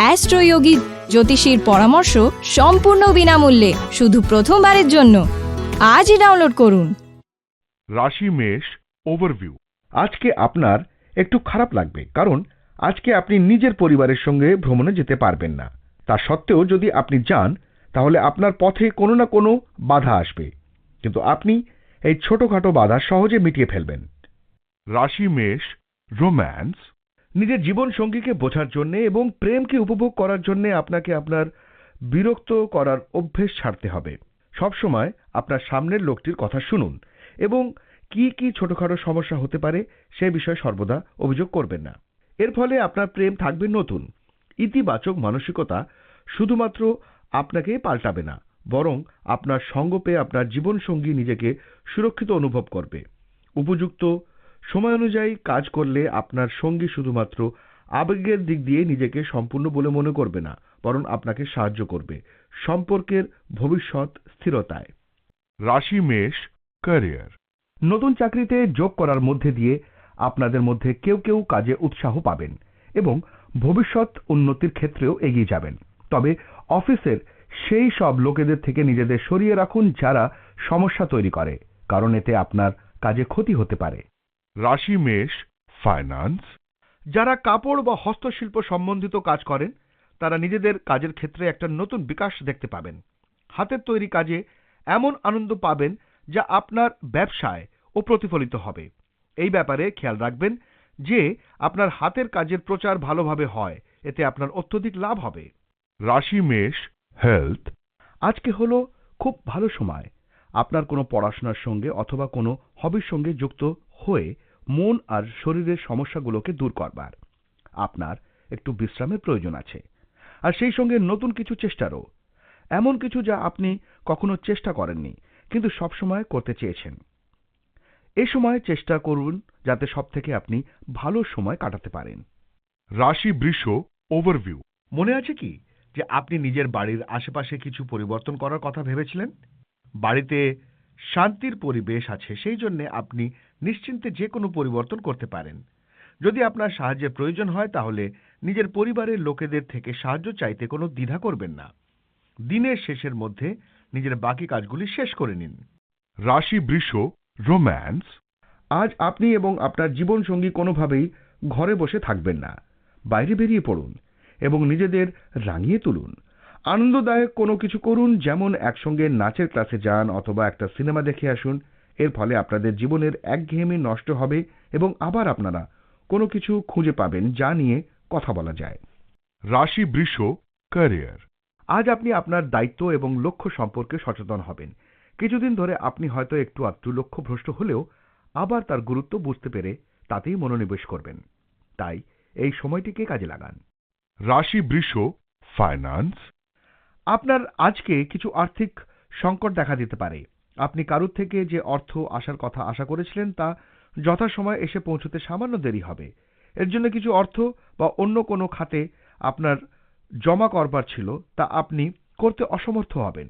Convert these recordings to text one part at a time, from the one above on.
অ্যাস্ট্রোয়োগী জ্যোতিষীর পরামর্শ সম্পূর্ণ বিনামূল্যে, শুধু প্রথমবারের জন্য। আজই ডাউনলোড করুন। রাশি মেষ ওভারভিউ আজকে আপনার একটু খারাপ লাগবে, কারণ আজকে আপনি নিজের পরিবারের সঙ্গে ভ্রমণে যেতে পারবেন না। তা সত্ত্বেও যদি আপনি যান, তাহলে আপনার পথে কোনো না কোনো বাধা আসবে। কিন্তু আপনি এই ছোটখাটো বাধা সহজে মিটিয়ে ফেলবেন। রাশি মেষ রোম্যান্স নিজের জীবন সঙ্গীকে বোঝার জন্য এবং প্রেমকে উপভোগ করার জন্য আপনাকে আপনার বিরক্ত করার অভ্যেস ছাড়তে হবে। সবসময় আপনার সামনের লোকটির কথা শুনুন এবং কি কি ছোটখাটো সমস্যা হতে পারে সে বিষয়ে সর্বদা অভিযোগ করবেন না। এর ফলে আপনার প্রেম থাকবে নতুন। ইতিবাচক মানসিকতা শুধুমাত্র আপনাকে পাল্টাবে না, বরং আপনার সঙ্গ পেয়ে আপনার জীবনসঙ্গী নিজেকে সুরক্ষিত অনুভব করবে। উপযুক্ত সময় অনুযায়ী কাজ করলে আপনার সঙ্গী শুধুমাত্র আবেগের দিক দিয়ে নিজেকে সম্পূর্ণ বলে মনে করবে না বরং আপনাকে সাহায্য করবে। সম্পর্কের ভবিষ্যৎ স্থিরতায়। রাশি মেষ ক্যারিয়ার নতুন চাকরিতে যোগ করার মধ্যে দিয়ে আপনাদের মধ্যে কেউ কেউ কাজে উৎসাহ পাবেন এবং ভবিষ্যৎ উন্নতির ক্ষেত্রেও এগিয়ে যাবেন। তবে অফিসের সেই সব লোকেদের থেকে নিজেদের সরিয়ে রাখুন যারা সমস্যা তৈরি করে কারণ এতে আপনার কাজে ক্ষতি হতে পারে। রাশি মেষ ফাইন্যান্স যারা কাপড় বা হস্তশিল্প সম্বন্ধিত কাজ করেন, তারা নিজেদের কাজের ক্ষেত্রে একটা নতুন বিকাশ দেখতে পাবেন। হাতের তৈরি কাজে এমন আনন্দ পাবেন যা আপনার ব্যবসায় ও প্রতিফলিত হবে। এই ব্যাপারে খেয়াল রাখবেন যে, আপনার হাতের কাজের প্রচার ভালোভাবে হয়, এতে আপনার অত্যধিক লাভ হবে। রাশি মেষ হেলথ আজকে হলো খুব ভালো সময়। আপনার কোনো পড়াশোনার সঙ্গে অথবা কোনো হবির সঙ্গে যুক্ত হয়ে মন আর শরীরের সমস্যাগুলোকে দূর করবার। আপনার একটু বিশ্রামের প্রয়োজন আছে। আর সেই সঙ্গে নতুন কিছু চেষ্টারও। এমন কিছু যা আপনি কখনো চেষ্টা করেননি কিন্তু সবসময় করতে চেয়েছেন। এ সময় চেষ্টা করুন যাতে সব থেকে আপনি ভালো সময় কাটাতে পারেন। রাশি বৃষ ওভারভিউ। মনে আছে কি যে আপনি নিজের বাড়ির আশেপাশে কিছু পরিবর্তন করার কথা ভেবেছিলেন? বাড়িতে শান্তির পরিবেশ আছে সেই জন্য আপনি নিশ্চিন্তে যে কোনো পরিবর্তন করতে পারেন। যদি আপনার সাহায্যের প্রয়োজন হয় তাহলে নিজের পরিবারের লোকেদের থেকে সাহায্য চাইতে কোনো দ্বিধা করবেন না। দিনের শেষের মধ্যে নিজের বাকি কাজগুলি শেষ করে নিন। রাশি বৃষ, রোম্যান্স, আজ আপনি এবং আপনার জীবনসঙ্গী কোনোভাবেই ঘরে বসে থাকবেন না। বাইরে বেরিয়ে পড়ুন এবং নিজেদের রাঙিয়ে তুলুন। আনন্দদায়ক কোনো কিছু করুন যেমন একসঙ্গে নাচের ক্লাসে যান অথবা একটা সিনেমা দেখে আসুন। এর ফলে আপনাদের জীবনের একঘেয়েমি নষ্ট হবে এবং আবার আপনারা কোনো কিছু খুঁজে পাবেন যা নিয়ে কথা বলা যায়। রাশি বৃষ ক্যারিয়ার। আজ আপনি আপনার দায়িত্ব এবং লক্ষ্য সম্পর্কে সচেতন হবেন। কিছুদিন ধরে আপনি হয়তো একটু আধটু লক্ষ্যভ্রষ্ট হলেও আবার তার গুরুত্ব বুঝতে পেরে তাতেই মনোনিবেশ করবেন। তাই এই সময়টিকে কাজে লাগান। রাশি বৃষ ফাইন্যান্স। আপনার আজকে কিছু আর্থিক সংকট দেখা দিতে পারে। আপনি কারুর থেকে যে অর্থ আসার কথা আশা করেছিলেন তা যথাসময়ে এসে পৌঁছতে সামান্য দেরি হবে। এর জন্য কিছু অর্থ বা অন্য কোনো খাতে আপনার জমা করবার ছিল তা আপনি করতে অসমর্থ হবেন।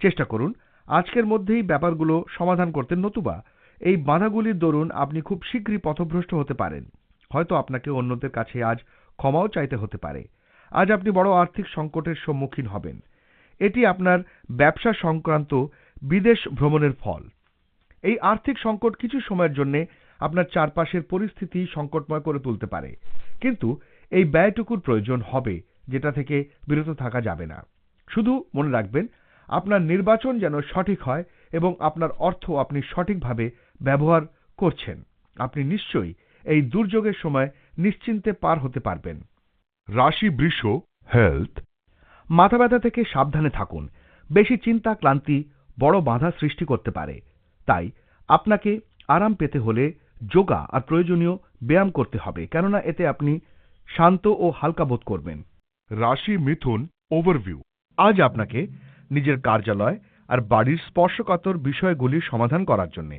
চেষ্টা করুন। আজকের মধ্যেই ব্যাপারগুলো সমাধান করতে নতুবা এই বাধাগুলির দরুন আপনি খুব শীঘ্রই পথভ্রষ্ট হতে পারেন। হয়তো আপনাকে অন্যদের কাছে আজ ক্ষমাও চাইতে হতে পারে। আজ আপনি বড় আর্থিক সংকটের সম্মুখীন হবেন। এটি আপনার ব্যবসা সংক্রান্ত বিদেশ ভ্রমণের ফল। এই আর্থিক সংকট কিছু সময়ের জন্য আপনার চারপাশের পরিস্থিতি সংকটময় করে তুলতে পারে। কিন্তু এই ব্যয়টুকুর প্রয়োজন হবে যেটা থেকে বিরত থাকা যাবে না। শুধু মনে রাখবেন আপনার নির্বাচন যেন সঠিক হয় এবং আপনার অর্থ আপনি সঠিকভাবে ব্যবহার করছেন। আপনি নিশ্চয়ই এই দুর্যোগের সময় নিশ্চিন্তে পার হতে পারবেন। রাশি বৃষ হেলথ। মাথা ব্যথা থেকে সাবধানে থাকুন। বেশি চিন্তা ক্লান্তি বড় বাধা সৃষ্টি করতে পারে। তাই আপনাকে আরাম পেতে হলে যোগা আর প্রয়োজনীয় ব্যায়াম করতে হবে, কেননা এতে আপনি শান্ত ও হালকা বোধ করবেন। রাশি মিথুন ওভারভিউ। আজ আপনাকে নিজের কার্যালয় আর বাড়ির স্পর্শকাতর বিষয়গুলির সমাধান করার জন্য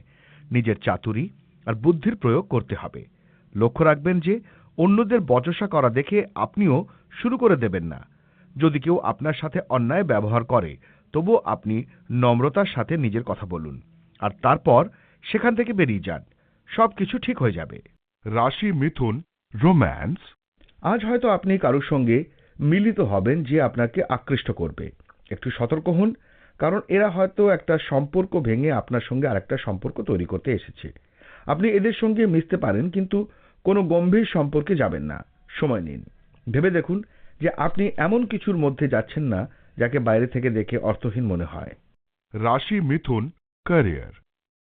নিজের চাতুরি আর বুদ্ধির প্রয়োগ করতে হবে। লক্ষ্য রাখবেন যে অন্যদের বচসা করা দেখে আপনিও শুরু করে দেবেন না। যদি কেউ আপনার সাথে অন্যায় ব্যবহার করে তবুও আপনি নম্রতার সাথে নিজের কথা বলুন। আর তারপর সেখান থেকে বেরিয়ে যান। সবকিছু ঠিক হয়ে যাবে। রাশি মিথুন রোম্যান্স। আজ হয়তো আপনি কারোর সঙ্গে মিলিত হবেন যে আপনাকে আকৃষ্ট করবে। একটু সতর্ক হন কারণ এরা হয়তো একটা সম্পর্ক ভেঙে আপনার সঙ্গে আরেকটা সম্পর্ক তৈরি করতে এসেছে। আপনি এদের সঙ্গে মিশতে পারেন কিন্তু কোনো গম্ভীর সম্পর্কে যাবেন না। সময় নিন। ভেবে দেখুন যে আপনি এমন কিছুর মধ্যে যাচ্ছেন না যাকে বাইরে থেকে দেখে অর্থহীন মনে হয়। রাশি মিথুন ক্যারিয়ার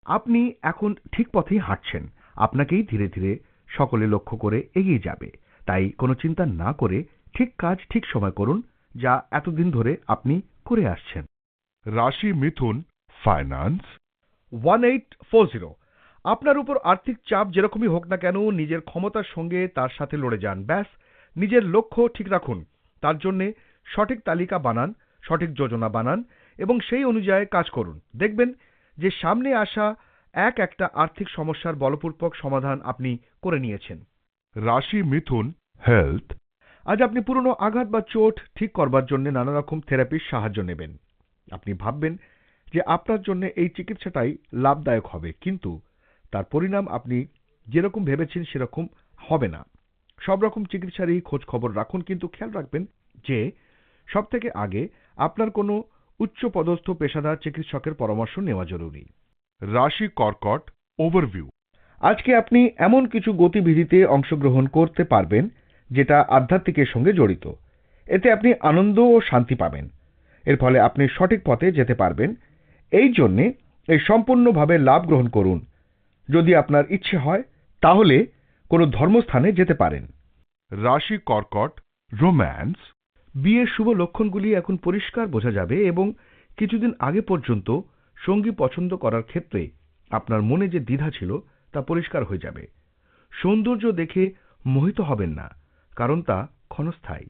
আপনি এখন ঠিক পথেই হাঁটছেন। আপনাকেই ধীরে ধীরে সকলে লক্ষ্য করে এগিয়ে যাবে। তাই কোনো চিন্তা না করে ঠিক কাজ ঠিক সময় করুন যা এতদিন ধরে আপনি করে আসছেন। রাশি মিথুন finance one eight four zero. আপনার উপর আর্থিক চাপ যেরকমই হোক না কেন নিজের ক্ষমতার সঙ্গে তার সাথে লড়ে যান। ব্যাস নিজের লক্ষ্য ঠিক রাখুন। তার জন্যে সঠিক তালিকা বানান সঠিক যোজনা বানান এবং সেই অনুযায়ী কাজ করুন। দেখবেন যে সামনে আসা এক একটা আর্থিক সমস্যার বলপূর্বক সমাধান আপনি করে নিয়েছেন। রাশি মিথুন হেলথ। আজ আপনি পুরনো আঘাত বা চোট ঠিক করবার জন্য নানা রকম থেরাপির সাহায্য নেবেন। আপনি ভাববেন যে আপনার জন্য এই চিকিৎসাটাই লাভদায়ক হবে কিন্তু তার পরিণাম আপনি যেরকম ভেবেছেন সেরকম হবে না। সব রকম চিকিৎসারই খোঁজ খবর রাখুন কিন্তু খেয়াল রাখবেন যে সব থেকে আগে আপনার কোনো উচ্চ পদস্থ পেশাদার চিকিৎসকের পরামর্শ নেওয়া জরুরি। রাশি কর্কট ওভারভিউ। আজকে আপনি এমন কিছু গতিবিধিতে অংশগ্রহণ করতে পারবেন যেটা আধ্যাত্মিকের সঙ্গে জড়িত। এতে আপনি আনন্দ ও শান্তি পাবেন। এর ফলে আপনি সঠিক পথে যেতে পারবেন। এই জন্যে এই সম্পূর্ণভাবে লাভ গ্রহণ করুন। যদি আপনার ইচ্ছে হয় তাহলে কোনো ধর্মস্থানে যেতে পারেন। রাশি কর্কট রোম্যান্স। বিয়ের শুভ লক্ষণগুলি এখন পরিষ্কার বোঝা যাবে এবং কিছুদিন আগে পর্যন্ত সঙ্গী পছন্দ করার ক্ষেত্রে আপনার মনে যে দ্বিধা ছিল তা পরিষ্কার হয়ে যাবে। সৌন্দর্য দেখে মোহিত হবেন না কারণ তা ক্ষণস্থায়ী।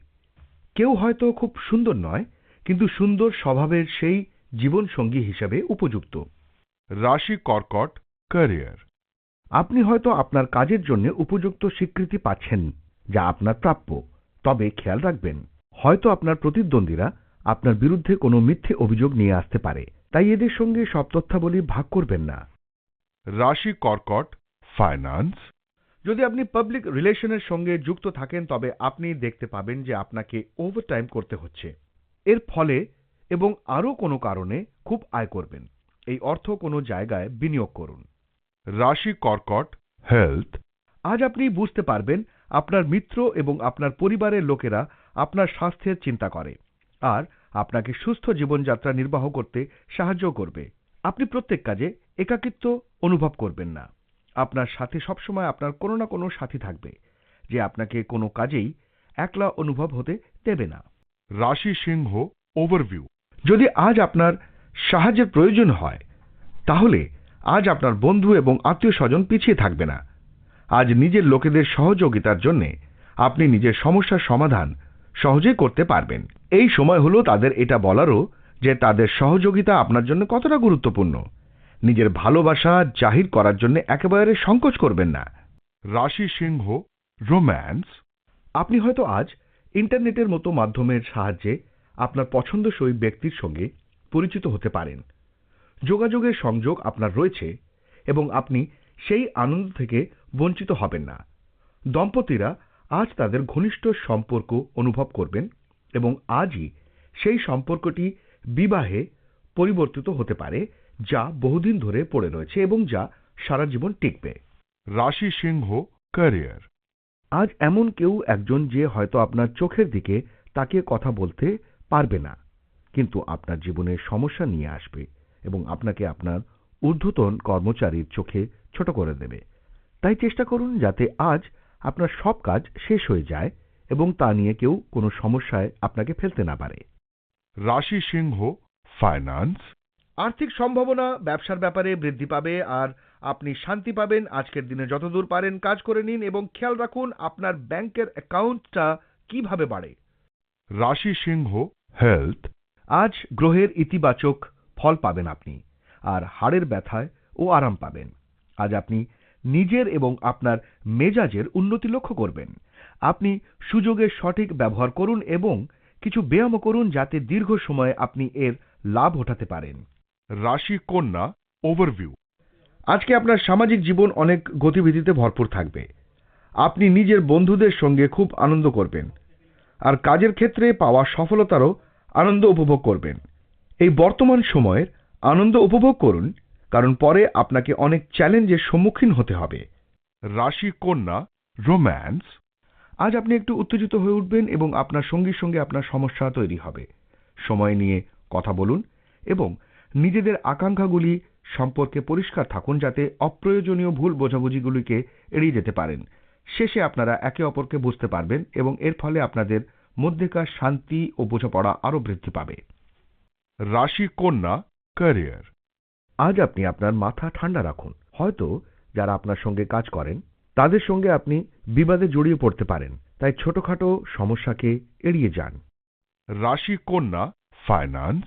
কেউ হয়তো খুব সুন্দর নয় কিন্তু সুন্দর স্বভাবের সেই জীবন সঙ্গী হিসাবে উপযুক্ত। রাশি কর্কট ক্যারিয়ার আপনি হয়তো আপনার কাজের জন্য উপযুক্ত স্বীকৃতি পাচ্ছেন যা আপনার প্রাপ্য তবে খেয়াল রাখবেন। হয়তো আপনার প্রতিদ্বন্দ্বীরা আপনার বিরুদ্ধে কোনো মিথ্যে অভিযোগ নিয়ে আসতে পারে। তাই এদের সঙ্গে সব তথ্যাবলী ভাগ করবেন না। রাশি কর্কট ফাইন্যান্স যদি আপনি পাবলিক রিলেশনের সঙ্গে যুক্ত থাকেন তবে আপনি দেখতে পাবেন যে আপনাকে ওভারটাইম করতে হচ্ছে। এর ফলে এবং আরও কোনো কারণে খুব আয় করবেন। এই অর্থ কোনো জায়গায় বিনিয়োগ করুন। রাশি কর্কট হেলথ আজ আপনি বুঝতে পারবেন আপনার মিত্র এবং আপনার পরিবারের লোকেরা আপনার স্বাস্থ্যের চিন্তা করে আর আপনাকে সুস্থ জীবনযাত্রা নির্বাহ করতে সাহায্য করবে। আপনি প্রত্যেক কাজে একাকিত্ব অনুভব করবেন না। আপনার সাথে সবসময় আপনার কোনো না কোনো সাথী থাকবে যে আপনাকে কোনো কাজেই একলা অনুভব হতে দেবে না। রাশি সিংহ ওভারভিউ যদি আজ আপনার সাহায্যের প্রয়োজন হয় তাহলে আজ আপনার বন্ধু এবং আত্মীয় স্বজন পিছিয়ে থাকবে না। আজ নিজের লোকেদের সহযোগিতার জন্য আপনি নিজের সমস্যার সমাধান সহজেই করতে পারবেন। এই সময় হলো তাদের এটা বলারও যে তাদের সহযোগিতা আপনার জন্য কতটা গুরুত্বপূর্ণ। নিজের ভালোবাসা জাহির করার জন্য একেবারে সংকোচ করবেন না। রাশি সিংহ, রোম্যান্স, আপনি হয়তো আজ ইন্টারনেটের মতো মাধ্যমের সাহায্যে আপনার পছন্দসই ব্যক্তির সঙ্গে পরিচিত হতে পারেন। যোগাযোগের সংযোগ আপনার রয়েছে এবং আপনি সেই আনন্দ থেকে বঞ্চিত হবেন না। দম্পতিরা আজ তাদের ঘনিষ্ঠ সম্পর্ক অনুভব করবেন এবং আজই সেই সম্পর্কটি বিবাহে পরিবর্তিত হতে পারে যা বহুদিন ধরে পড়ে রয়েছে এবং যা সারা জীবন টিকবে। রাশি সিংহ ক্যারিয়ার আজ এমন কেউ একজন যে হয়তো আপনার চোখের দিকে তাকে কথা বলতে পারবে না কিন্তু আপনার জীবনে সমস্যা নিয়ে আসবে এবং আপনাকে আপনার ঊর্ধ্বতন কর্মচারীর চোখে ছোট করে দেবে। তাই চেষ্টা করুন যাতে আজ আপনার সব কাজ শেষ হয়ে যায় এবং তা নিয়ে কেউ কোনো সমস্যায় আপনাকে ফেলতে না পারে। রাশি সিংহ ফাইন্যান্স আর্থিক সম্ভাবনা ব্যবসার ব্যাপারে বৃদ্ধি পাবে আর আপনি শান্তি পাবেন। আজকের দিনে যতদূর পারেন কাজ করে নিন এবং খেয়াল রাখুন আপনার ব্যাংকের অ্যাকাউন্টটা কীভাবে বাড়ে। রাশি সিংহ হেলথ আজ গ্রহের ইতিবাচক ফল পাবেন আপনি আর হাড়ের ব্যথায় ও আরাম পাবেন। আজ আপনি নিজের এবং আপনার মেজাজের উন্নতি লক্ষ্য করবেন। আপনি সুযোগের সঠিক ব্যবহার করুন এবং কিছু ব্যায়ামও করুন যাতে দীর্ঘ সময়ে আপনি এর লাভ ওঠাতে পারেন। রাশি কন্যা ওভারভিউ আজকে আপনার সামাজিক জীবন অনেক গতিবিধিতে ভরপুর থাকবে। আপনি নিজের বন্ধুদের সঙ্গে খুব আনন্দ করবেন। আর কাজের ক্ষেত্রে পাওয়া সফলতারও আনন্দ উপভোগ করবেন। এই বর্তমান সময়ের আনন্দ উপভোগ করুন কারণ পরে আপনাকে অনেক চ্যালেঞ্জের সম্মুখীন হতে হবে। রাশি কন্যা, রোম্যান্স, আজ আপনি একটু উত্তেজিত হয়ে উঠবেন এবং আপনার সঙ্গীর সঙ্গে আপনার সমস্যা তৈরি হবে। সময় নিয়ে কথা বলুন এবং নিজেদের আকাঙ্ক্ষাগুলি সম্পর্কে পরিষ্কার থাকুন যাতে অপ্রয়োজনীয় ভুল বোঝাবুঝিগুলিকে এড়িয়ে যেতে পারেন। শেষে আপনারা একে অপরকে বুঝতে পারবেন এবং এর ফলে আপনাদের মধ্যেকার শান্তি ও বোঝাপড়া আরও বৃদ্ধি পাবে। রাশি কন্যা, ক্যারিয়ার। আজ আপনি আপনার মাথা ঠান্ডা রাখুন। হয়তো যারা আপনার সঙ্গে কাজ করেন তাদের সঙ্গে আপনি বিবাদে জড়িয়ে পড়তে পারেন। তাই ছোটখাটো সমস্যাকে এড়িয়ে যান। রাশি কন্যা ফাইন্যান্স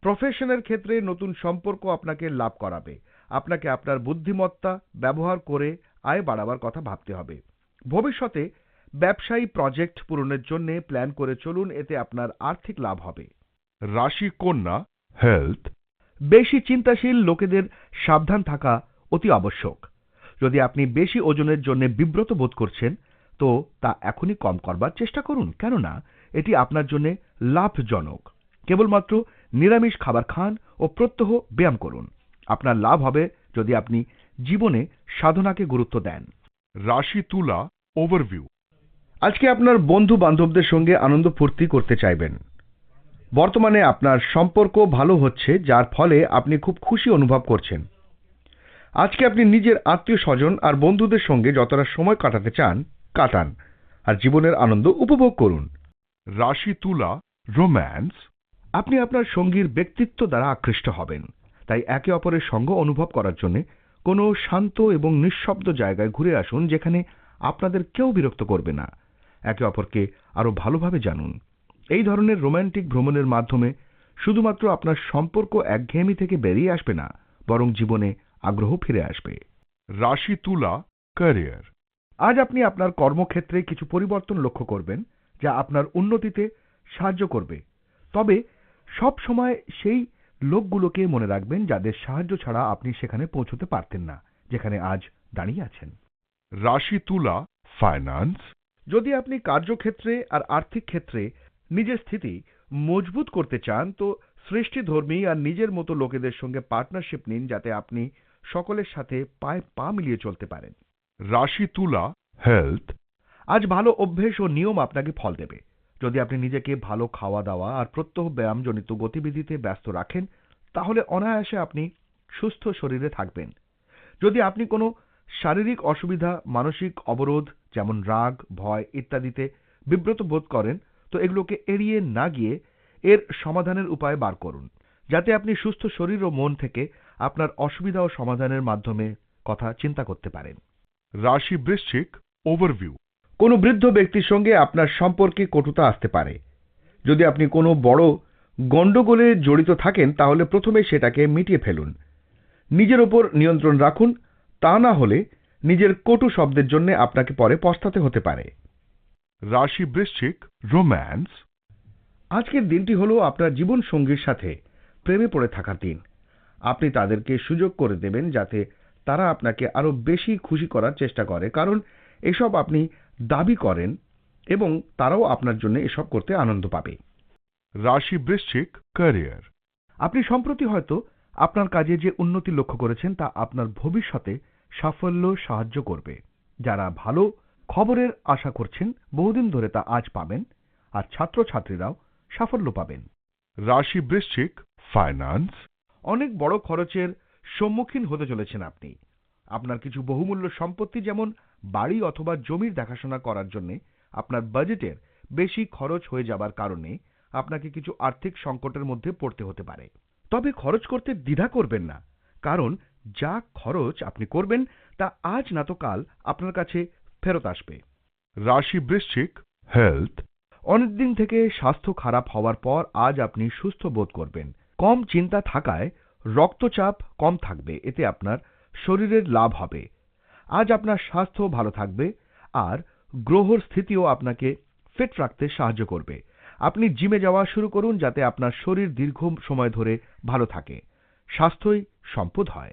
প্রফেশনের ক্ষেত্রে নতুন সম্পর্ক আপনাকে লাভ করাবে। আপনাকে আপনার বুদ্ধিমত্তা ব্যবহার করে আয় বাড়াবার কথা ভাবতে হবে। ভবিষ্যতে ব্যবসায়ী প্রজেক্ট পূরণের জন্য প্ল্যান করে চলুন এতে আপনার আর্থিক লাভ হবে। রাশি কন্যা হেলথ বেশি চিন্তাশীল লোকেদের সাবধান থাকা অতি আবশ্যক। যদি আপনি বেশি ওজনের জন্য বিব্রত বোধ করছেন তো তা এখনই কম করবার চেষ্টা করুন কেননা এটি আপনার জন্য লাভজনক। কেবলমাত্র নিরামিষ খাবার খান ও প্রত্যহ ব্যায়াম করুন। আপনার লাভ হবে যদি আপনি জীবনে সাধনাকে গুরুত্ব দেন। রাশি তুলা ওভারভিউ আজকে আপনার বন্ধু বান্ধবদের সঙ্গে আনন্দ ফুর্তি করতে চাইবেন। বর্তমানে আপনার সম্পর্ক ভালো হচ্ছে, যার ফলে আপনি খুব খুশি অনুভব করছেন। আজকে আপনি নিজের আত্মীয় স্বজন আর বন্ধুদের সঙ্গে যতটা সময় কাটাতে চান, কাটান। আর জীবনের আনন্দ উপভোগ করুন। রাশি তুলা, রোম্যান্স, আপনি আপনার সঙ্গীর ব্যক্তিত্ব দ্বারা আকৃষ্ট হবেন। তাই একে অপরের সঙ্গ অনুভব করার জন্য কোনো শান্ত এবং নিঃশব্দ জায়গায় ঘুরে আসুন, যেখানে আপনাদের কেউ বিরক্ত করবে না। একে অপরকে আরও ভালোভাবে জানুন। এই ধরনের রোমান্টিক ভ্রমণের মাধ্যমে শুধুমাত্র আপনার সম্পর্ক একঘেয়েমি থেকে বেরিয়ে আসবে না বরং জীবনে আগ্রহ ফিরে আসবে। রাশি তুলা ক্যারিয়ার আজ আপনি আপনার কর্মক্ষেত্রে কিছু পরিবর্তন লক্ষ্য করবেন যা আপনার উন্নতিতে সাহায্য করবে। তবে সব সময় সেই লোকগুলোকে মনে রাখবেন যাদের সাহায্য ছাড়া আপনি সেখানে পৌঁছতে পারতেন না যেখানে আজ দাঁড়িয়ে আছেন। রাশি তুলা ফাইন্যান্স যদি আপনি কার্যক্ষেত্রে আর আর্থিক ক্ষেত্রে নিজের স্থিতি মজবুত করতে চান তো সৃষ্টিধর্মী আর নিজের মতো লোকেদের সঙ্গে পার্টনারশিপ নিন যাতে আপনি সকলের সাথে পায়ে পা মিলিয়ে চলতে পারেন। রাশি তুলা হেলথ আজ ভালো অভ্যেস ও নিয়ম আপনাকে ফল দেবে। যদি আপনি নিজেকে ভালো খাওয়া দাওয়া আর প্রত্যহ ব্যায়ামজনিত গতিবিধিতে ব্যস্ত রাখেন তাহলে অনায়াসে আপনি সুস্থ শরীরে থাকবেন। যদি আপনি কোনো শারীরিক অসুবিধা মানসিক অবরোধ যেমন রাগ ভয় ইত্যাদিতে বিব্রত বোধ করেন তো এগুলোকে এড়িয়ে না গিয়ে এর সমাধানের উপায় বার করুন যাতে আপনি সুস্থ শরীর ও মন থেকে আপনার অসুবিধা ও সমাধানের মাধ্যমে কথা চিন্তা করতে পারেন। রাশি বৃশ্চিক ওভারভিউ কোনো বৃদ্ধ ব্যক্তির সঙ্গে আপনার সম্পর্কে কটুতা আসতে পারে। যদি আপনি কোনো বড় গণ্ডগোলে জড়িত থাকেন তাহলে প্রথমে সেটাকে মিটিয়ে ফেলুন। নিজের ওপর নিয়ন্ত্রণ রাখুন তা না হলে নিজের কটু শব্দের জন্য আপনাকে পরে পস্তাতে হতে পারে। রাশি বৃশ্চিক রোম্যান্স। আজকের দিনটি হলো আপনার জীবন সঙ্গীর সাথে প্রেমে পড়ে থাকার দিন। আপনি তাদেরকে সুযোগ করে দেবেন যাতে তারা আপনাকে আরও বেশি খুশি করার চেষ্টা করে। কারণ এসব আপনি দাবি করেন এবং তারাও আপনার জন্য এসব করতে আনন্দ পাবে। রাশি বৃশ্চিক ক্যারিয়ার। আপনি সম্প্রতি হয়তো আপনার কাজে যে উন্নতি লক্ষ্য করেছেন তা আপনার ভবিষ্যতে সাফল্য সাহায্য করবে। যারা ভালো খবরের আশা করছেন বহুদিন ধরে তা আজ পাবেন আর ছাত্রছাত্রীরাও সাফল্য পাবেন। রাশি বৃশ্চিক ফাইন্যান্স অনেক বড় খরচের সম্মুখীন হতে চলেছেন আপনি। আপনার কিছু বহুমূল্য সম্পত্তি যেমন বাড়ি অথবা জমির দেখাশোনা করার জন্য আপনার বাজেটের বেশি খরচ হয়ে যাবার কারণে আপনাকে কিছু আর্থিক সংকটের মধ্যে পড়তে হতে পারে। তবে খরচ করতে দ্বিধা করবেন না কারণ যা খরচ আপনি করবেন তা আজ না তো কাল আপনার কাছে ফেরত আসবে। রাশি বৃশ্চিক হেলথ অনেকদিন থেকে স্বাস্থ্য খারাপ হওয়ার পর আজ আপনি সুস্থ বোধ করবেন। কম চিন্তা থাকায় রক্তচাপ কম থাকবে, এতে আপনার শরীরের লাভ হবে। আজ আপনার স্বাস্থ্য ভালো থাকবে আর গ্রহর স্থিতিও আপনাকে ফিট রাখতে সাহায্য করবে। আপনি জিমে যাওয়া শুরু করুন যাতে আপনার শরীর দীর্ঘ সময় ধরে ভালো থাকে। স্বাস্থ্যই সম্পদ হয়।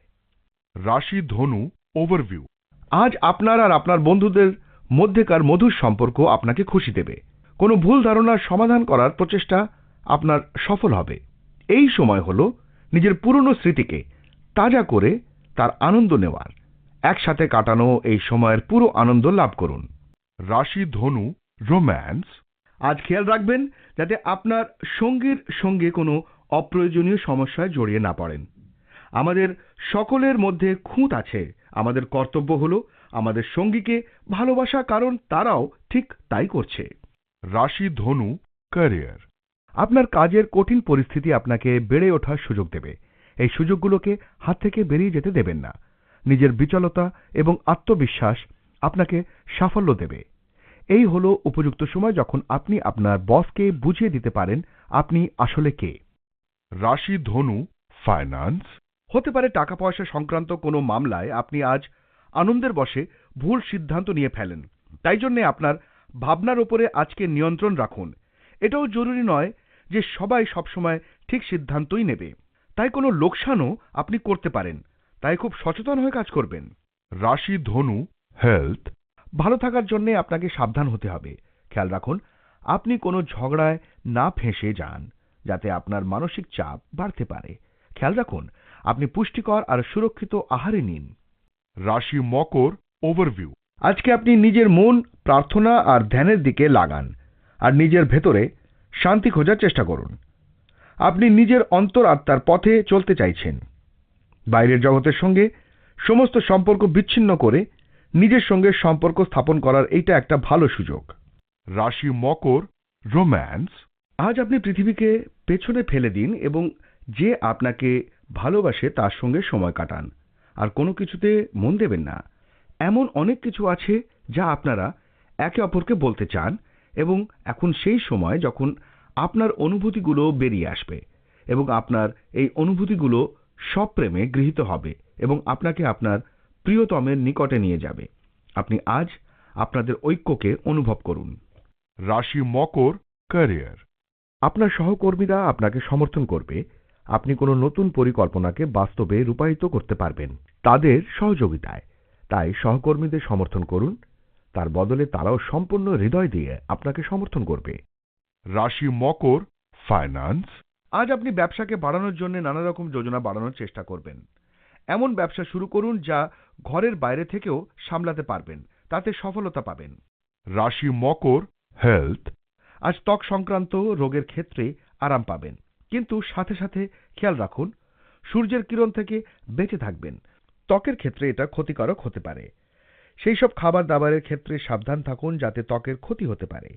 রাশি ধনু ওভারভিউ আজ আপনার আর আপনার বন্ধুদের মধ্যেকার মধুর সম্পর্ক আপনাকে খুশি দেবে। কোনো ভুল ধারণার সমাধান করার প্রচেষ্টা আপনার সফল হবে। এই সময় হল নিজের পুরনো স্মৃতিকে তাজা করে তার আনন্দ নেওয়ার। একসাথে কাটানো এই সময়ের পুরো আনন্দ লাভ করুন। রাশি, ধনু, রোম্যান্স। আজ খেয়াল রাখবেন যাতে আপনার সঙ্গীর সঙ্গে কোনো অপ্রয়োজনীয় সমস্যায় জড়িয়ে না পড়েন। আমাদের সকলের মধ্যে খুঁত আছে। আমাদের কর্তব্য হল আমাদের সঙ্গীকে ভালোবাসা, কারণ তারাও ঠিক তাই করছে। রাশি ধনু ক্যারিয়ার আপনার কাজের কঠিন পরিস্থিতি আপনাকে বেড়ে ওঠার সুযোগ দেবে। এই সুযোগগুলোকে হাত থেকে বেরিয়ে যেতে দেবেন না। নিজের বিচলতা এবং আত্মবিশ্বাস আপনাকে সাফল্য দেবে। এই হল উপযুক্ত সময় যখন আপনি আপনার বসকে বুঝিয়ে দিতে পারেন আপনি আসলে কে। রাশি ধনু ফাইন্যান্স হতে পারে টাকা পয়সা সংক্রান্ত কোনো মামলায় আপনি আজ আনন্দের বশে ভুল সিদ্ধান্ত নিয়ে ফেলেন। তাই জন্যে আপনার ভাবনার উপরে আজকে নিয়ন্ত্রণ রাখুন। এটাও জরুরি নয় যে সবাই সবসময় ঠিক সিদ্ধান্তই নেবে। তাই কোনো লোকসানও আপনি করতে পারেন। তাই খুব সচেতন হয়ে কাজ করবেন। রাশি, ধনু, হেলথ, ভালো থাকার জন্য আপনাকে সাবধান হতে হবে। খেয়াল রাখুন, আপনি কোনো ঝগড়ায় না ফেঁসে যান, যাতে আপনার মানসিক চাপ বাড়তে পারে। খেয়াল রাখুন আপনি পুষ্টিকর আর সুরক্ষিত আহারে নিন। রাশি মকর ওভারভিউ আজকে আপনি নিজের মন, প্রার্থনা আর ধ্যানের দিকে লাগান আর নিজের ভেতরে শান্তি খোঁজার চেষ্টা করুন। আপনি নিজের অন্তর আত্মার পথে চলতে চাইছেন। বাইরের জগতের সঙ্গে সমস্ত সম্পর্ক বিচ্ছিন্ন করে নিজের সঙ্গে সম্পর্ক স্থাপন করার এইটা একটা ভালো সুযোগ। রাশি মকর রোম্যান্স আজ আপনি পৃথিবীকে পেছনে ফেলে দিন এবং যে আপনাকে ভালোবাসে তার সঙ্গে সময় কাটান। আর কোনো কিছুতে মন দেবেন না। এমন অনেক কিছু আছে যা আপনারা একে অপরকে বলতে চান এবং এখন সেই সময় যখন আপনার অনুভূতিগুলো বেরিয়ে আসবে এবং আপনার এই অনুভূতিগুলো সব প্রেমে গৃহীত হবে এবং আপনাকে আপনার প্রিয়তমের নিকটে নিয়ে যাবে। আপনি আজ আপনাদের ঐক্যকে অনুভব করুন। রাশি মকর ক্যারিয়ার। আপনার সহকর্মীরা আপনাকে সমর্থন করবে আপনি কোনো নতুন পরিকল্পনাকে বাস্তবে রূপায়িত করতে পারবেন তাদের সহযোগিতায়। তাই সহকর্মীদের সমর্থন করুন, তার বদলে তারাও সম্পূর্ণ হৃদয় দিয়ে আপনাকে সমর্থন করবে। রাশি মকর ফাইন্যান্স আজ আপনি ব্যবসাকে বাড়ানোর জন্য নানা রকম যোজনা বাড়ানোর চেষ্টা করবেন। এমন ব্যবসা শুরু করুন যা ঘরের বাইরে থেকেও সামলাতে পারবেন, তাতে সফলতা পাবেন। রাশি মকর হেলথ আজ ত্বক সংক্রান্ত রোগের ক্ষেত্রে আরাম পাবেন। কিন্তু সাথে সাথে খেয়াল রাখুন সূর্যের কিরণ থেকে বেঁচে থাকবেন। ত্বকের ক্ষেত্রে এটা ক্ষতিকারক হতে পারে। সেই সব খাবার দাবারের ক্ষেত্রে সাবধান থাকুন যাতে ত্বকের ক্ষতি হতে পারে।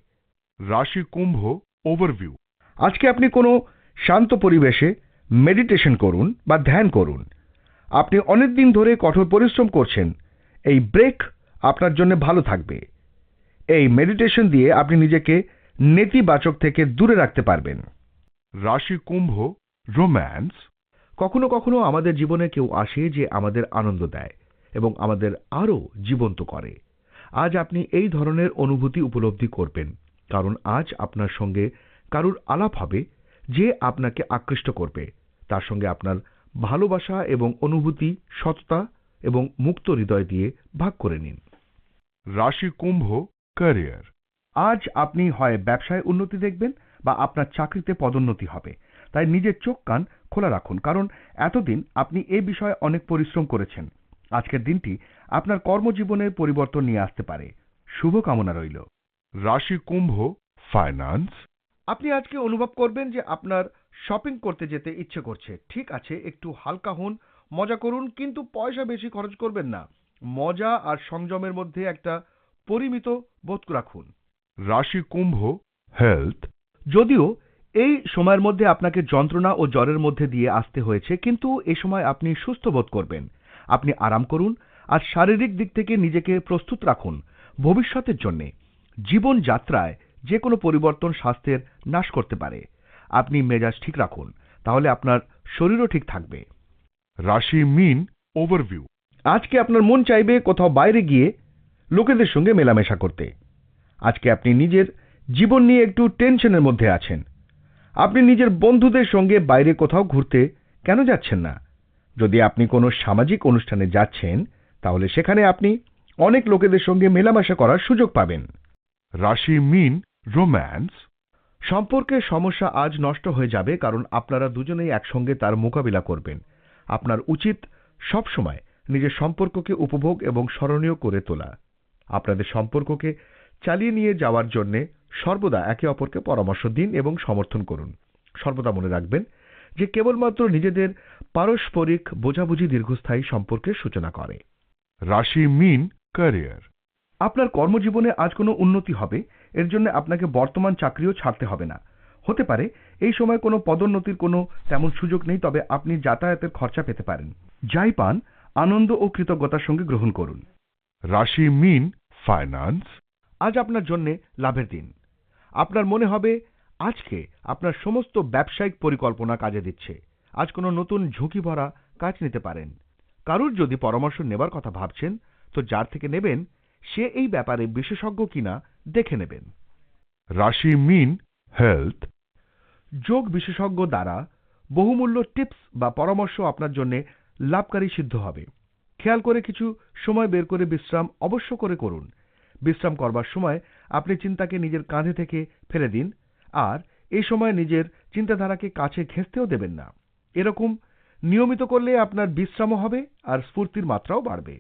রাশি কুম্ভ ওভারভিউ আজকে আপনি কোনো শান্ত পরিবেশে মেডিটেশন করুন বা ধ্যান করুন। আপনি অনেক দিন ধরে কঠোর পরিশ্রম করছেন। এই ব্রেক আপনার জন্য ভালো থাকবে। এই মেডিটেশন দিয়ে আপনি নিজেকে নেতিবাচক থেকে দূরে রাখতে পারবেন। রাশি কুম্ভ রোম্যান্স কখনো কখনো আমাদের জীবনে কেউ আসে যে আমাদের আনন্দ দেয় এবং আমাদের আরও জীবন্ত করে। আজ আপনি এই ধরনের অনুভূতি উপলব্ধি করবেন, কারণ আজ আপনার সঙ্গে কারুর আলাপ হবে যে আপনাকে আকৃষ্ট করবে। তার সঙ্গে আপনার ভালোবাসা এবং অনুভূতি সততা এবং মুক্ত হৃদয় দিয়ে ভাগ করে নিন। রাশি কুম্ভ ক্যারিয়ার আজ আপনি হয় ব্যবসায় উন্নতি দেখবেন বা আপনার চাকরিতে পদোন্নতি হবে। তাই নিজের চোখ কান খোলা রাখুন কারণ এতদিন আপনি এ বিষয়ে অনেক পরিশ্রম করেছেন। আজকের দিনটি আপনার কর্মজীবনের পরিবর্তন নিয়ে আসতে পারে। শুভকামনা রইল। রাশি কুম্ভ ফাইন্যান্স আপনি আজকে অনুভব করবেন যে আপনার শপিং করতে যেতে ইচ্ছে করছে। ঠিক আছে একটু হালকা হন মজা করুন কিন্তু পয়সা বেশি খরচ করবেন না। মজা আর সংযমের মধ্যে একটা পরিমিত বোধ রাখুন। রাশি কুম্ভ হেলথ যদিও এই সময়ের মধ্যে আপনাকে যন্ত্রণা ও জ্বরের মধ্যে দিয়ে আসতে হয়েছে কিন্তু এই সময় আপনি সুস্থ বোধ করবেন। আপনি আরাম করুন আর শারীরিক দিক থেকে নিজেকে প্রস্তুত রাখুন ভবিষ্যতের জন্য। জীবন যাত্রায় যে কোনো পরিবর্তন স্বাস্থ্যের নাশ করতে পারে। আপনি মেজাজ ঠিক রাখুন তাহলে আপনার শরীরও ঠিক থাকবে। রাশি মিন ওভারভিউ আজকে আপনার মন চাইবে কোথাও বাইরে গিয়ে লোকেদের সঙ্গে মেলামেশা করতে। আজকে আপনি নিজের জীবন নিয়ে একটু টেনশনের মধ্যে আছেন। আপনি নিজের বন্ধুদের সঙ্গে বাইরে কোথাও ঘুরতে কেন যাচ্ছেন না? যদি আপনি কোনো সামাজিক অনুষ্ঠানে যাচ্ছেন তাহলে সেখানে আপনি অনেক লোকেদের সঙ্গে মেলামেশা করার সুযোগ পাবেন। রাশি মিন romance, সম্পর্কের সমস্যা আজ নষ্ট হয়ে যাবে কারণ আপনারা দুজনেই একসঙ্গে তার মোকাবিলা করবেন। আপনার উচিত সবসময় নিজের সম্পর্ককে উপভোগ এবং স্মরণীয় করে তোলা। আপনাদের সম্পর্ককে চালিয়ে নিয়ে যাওয়ার জন্য সর্বদা একে অপরকে পরামর্শ দিন এবং সমর্থন করুন। সর্বদা মনে রাখবেন যে কেবলমাত্র নিজেদের পারস্পরিক বোঝাবুঝি দীর্ঘস্থায়ী সম্পর্কের সূচনা করে। রাশি মিন ক্যারিয়ার আপনার কর্মজীবনে আজ কোনো উন্নতি হবে এর জন্য আপনাকে বর্তমান চাকরিও ছাড়তে হবে না। হতে পারে এই সময় কোনো পদোন্নতির কোনো তেমন সুযোগ নেই তবে আপনি যাতায়াতের খরচা পেতে পারেন। যাই পান আনন্দ ও কৃতজ্ঞতার সঙ্গে গ্রহণ করুন। রাশি মিন ফাইন্যান্স আজ আপনার জন্য লাভের দিন। আপনার মনে হবে আজকে আপনার সমস্ত ব্যবসায়িক পরিকল্পনা কাজে দিচ্ছে। আজ কোনো নতুন ঝুঁকি ভরা কাজ নিতে পারেন। কারুর যদি পরামর্শ নেবার কথা ভাবছেন, তো যার থেকে নেবেন, সে এই ব্যাপারে বিশেষজ্ঞ কিনা দেখে নেবেন। রাশি মিন হেলথ যোগ বিশেষজ্ঞ দ্বারা বহুমূল্য টিপস বা পরামর্শ আপনার জন্য লাভকারী সিদ্ধ হবে। খেয়াল করে কিছু সময় বের করে বিশ্রাম অবশ্য করে করুন। বিশ্রাম করবার সময় আপনি চিন্তাকে নিজের কাঁধে থেকে ফেলে দিন, আর এই সময় নিজের চিন্তাধারাকে কাছে ঘেঁচতেও দেবেন না। এরকম নিয়মিত করলে আপনার বিশ্রামও হবে আর স্ফূর্তির মাত্রাও বাড়বে।